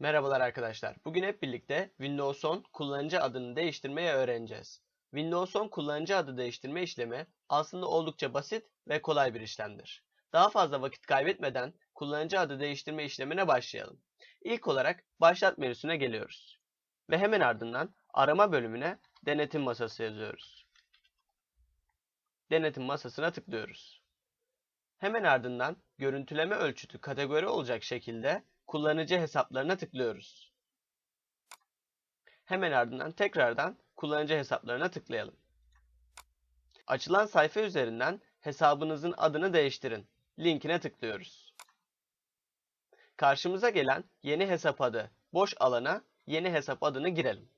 Merhabalar arkadaşlar. Bugün hep birlikte Windows 10 kullanıcı adını değiştirmeyi öğreneceğiz. Windows 10 kullanıcı adı değiştirme işlemi aslında oldukça basit ve kolay bir işlemdir. Daha fazla vakit kaybetmeden kullanıcı adı değiştirme işlemine başlayalım. İlk olarak Başlat menüsüne geliyoruz. Ve hemen ardından arama bölümüne denetim masası yazıyoruz. Denetim masasına tıklıyoruz. Hemen ardından görüntüleme ölçütü kategori olacak şekilde kullanıcı hesaplarına tıklıyoruz. Hemen ardından tekrardan kullanıcı hesaplarına tıklayalım. Açılan sayfa üzerinden hesabınızın adını değiştirin. Linkine tıklıyoruz. Karşımıza gelen yeni hesap adı boş alana yeni hesap adını girelim.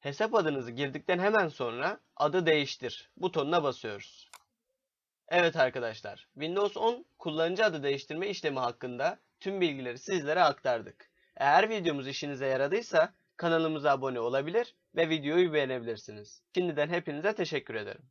Hesap adınızı girdikten hemen sonra adı değiştir butonuna basıyoruz. Evet arkadaşlar, Windows 10 kullanıcı adı değiştirme işlemi hakkında tüm bilgileri sizlere aktardık. Eğer videomuz işinize yaradıysa kanalımıza abone olabilir ve videoyu beğenebilirsiniz. Şimdiden hepinize teşekkür ederim.